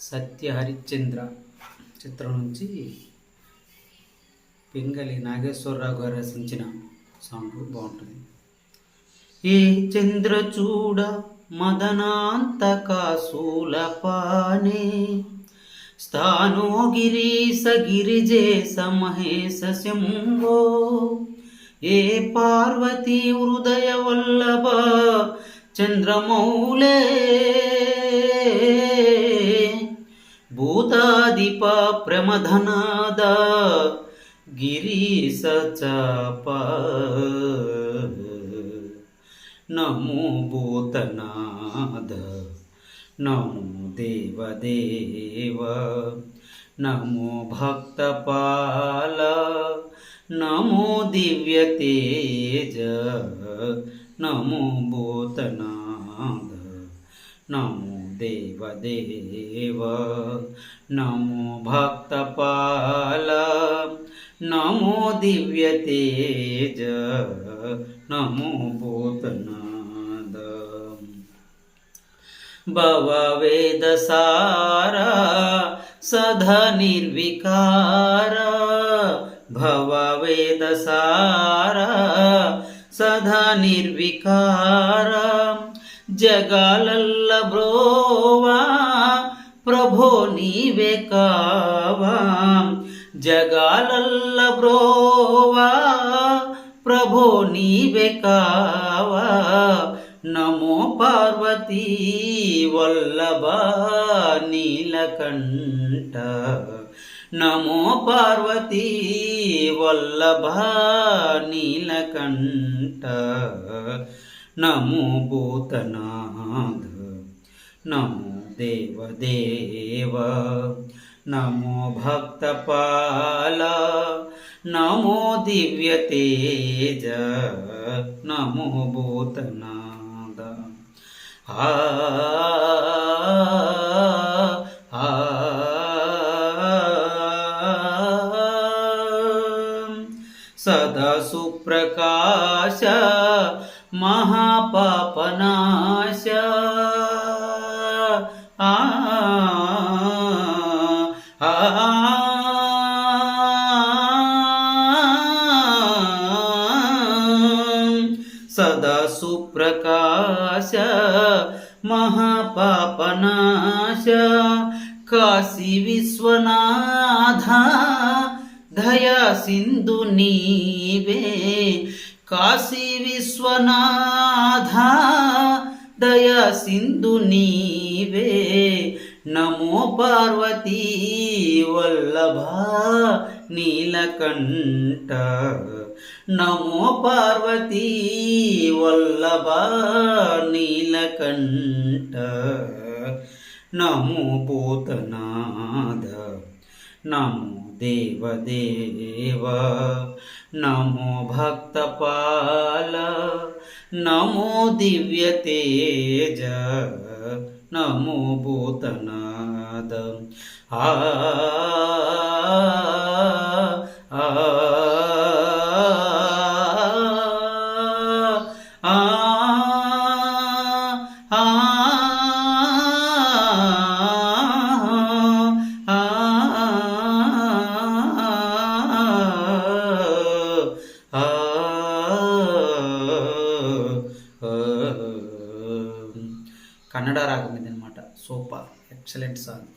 సత్య హరిశ్చంద్ర చిత్రం నుంచి పింగళి నాగేశ్వరరావు గారు రచించిన సాంగ్ బాగుంటుంది. ఏ చంద్రచూడ మదనాంతకాశూలపానే స్థానో గిరీశ గిరిజేశ మహేశ శంభో ఏ పార్వతీ హృదయ వల్లభ చంద్రమౌలే ಪ್ರಮಧನಾದ ಗಿರೀಶ ಚಾಪ ನಮೋ ಭೂತನಾದ ನಮೋ ದೇವದೇವ ನಮೋ ಭಕ್ತಪಾಲ ನಮೋ ದಿವ್ಯತೇಜ ನಮೋ ಭೂತನಾದ ನಮೋ నమో దేవదేవ నమో భక్తపాల నమో దివ్యతేజ నమో భూతనాద భవవేదసారా సదా నిర్వికార భవవేదసారా సదా నిర్వికార జగాలల్ల బ్రోవా ప్రభో నీవే కావా. జగాలల్ల బ్రోవా ప్రభో నీవే కావా. నమో పార్వతీ వల్లభ నీలకంఠ. నమో పార్వతీ వల్లభ నీలకంఠ. नमो भूतनाथ। नमो देवदेव। नमो भक्तपाल। नमो दिव्यतेज। नमो भूतनाद। आ प्रकाश महापापनाश आ सदा सुप्रकाश महापापनाश काशी विश्वनाथा దయా సింధు నీవే కాశీ విశ్వనాథ దయా సింధు నీవే. నమో పార్వతీ వల్లభ నీలకంఠ నమో పార్వతీ వల్లభ నీలకంఠ. నమో పోతనా नमो देवदेव नमो भक्तपाल नमो दिव्यतेज नमो भूतनाद। आ కన్నడ రాగం ఇది అనమాట సూపర్. Excellent song.